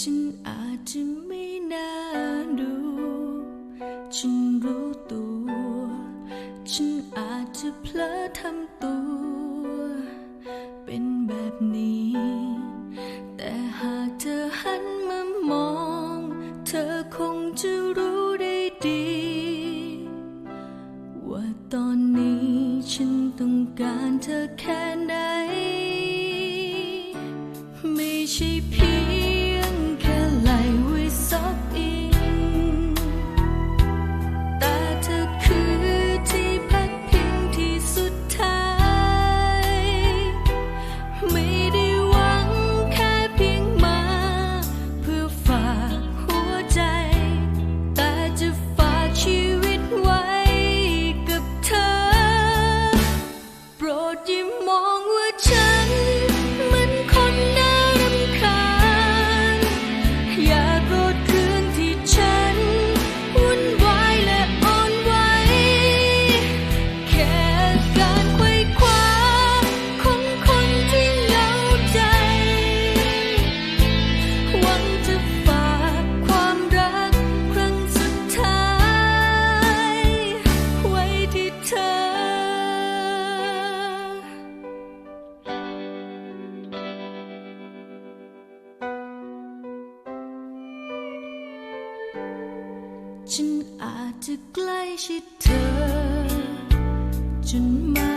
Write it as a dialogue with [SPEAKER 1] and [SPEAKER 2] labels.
[SPEAKER 1] ฉันอาจจะไม่น่าดู ฉันรู้ตัว ฉันอาจจะเพลอทำตัว เป็นแบบนี้ แต่หากเธอหันมามอง เธอคงจะรู้ได้ดี ว่าตอนนี้ฉันต้องการเธอแค่ไหน ไม่ใช่เพีย ฉันอาจจะใกล้ชิดเธอจนมา